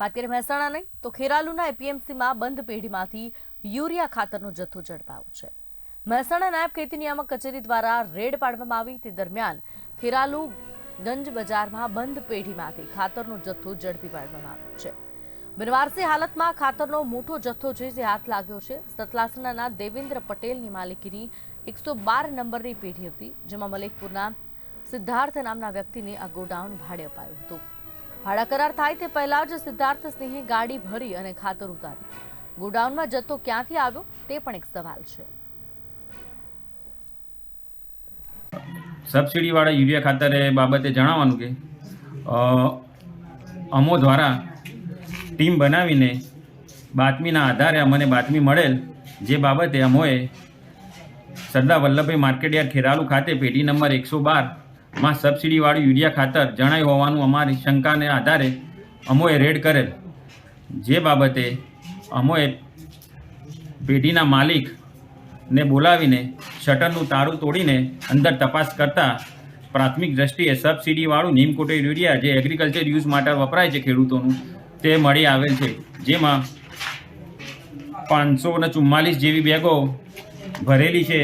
વાત કરીએ મહેસાણાની તો ખેરાલુના એપીએમસીમાં બંધ પેઢીમાંથી યુરિયા ખાતરનો જથ્થો ઝડપાયો છે. મહેસાણા નાયબ ખેતી નિયામક કચેરી દ્વારા રેડ પાડવામાં આવી તે દરમિયાન ખેરાલુ ગંજ બજારમાં બંધ પેઢીમાંથી ખાતરનો જથ્થો ઝડપી પાડવામાં આવ્યો છે. બિનવારસી હાલતમાં ખાતરનો મોટો જથ્થો છે જે હાથ લાગ્યો છે. સતલાસણાના દેવેન્દ્ર પટેલની માલિકીની એકસો બાર નંબરની પેઢી હતી, જેમાં મલેકપુરના સિદ્ધાર્થ નામના વ્યક્તિને આ ગોડાઉન ભાડે અપાયું હતું. ભાડા કરાર થાય તે પહેલા જ સિદ્ધાર્થ સિંહે ગાડી ભરી અને ખાતર ઉતાર્યું. ગોડાઉનમાં જથ્થો ક્યાંથી આવ્યો તે પણ એક સવાલ છે. સબસિડીવાળા યુરિયા ખાતર એ બાબતે જણાવવાનું કે અમો દ્વારા ટીમ બનાવીને બાતમીના આધારે અમને બાતમી મળેલ જે બાબતે અમોએ સરદાર વલ્લભભાઈ માર્કેટયાર્ડ ખેરાલુ ખાતે પેઢી નંબર એકસો બારમાં સબસિડીવાળું યુરિયા ખાતર જણાયું હોવાનું અમારી શંકાને આધારે અમોએ રેડ કરેલ. જે બાબતે અમોએ પેઢીના માલિકને બોલાવીને શટરનું તાળું તોડીને અંદર તપાસ કરતા પ્રાથમિક દ્રષ્ટિએ સબસિડીવાળું નીમકોટેડ યુરિયા જે એગ્રીકલ્ચર યુઝ માટે વપરાય છે ખેડૂતોનું, તે મળી આવેલ છે. જેમાં પાંચસો ને ચુમ્માલીસ જેવી બેગો ભરેલી છે.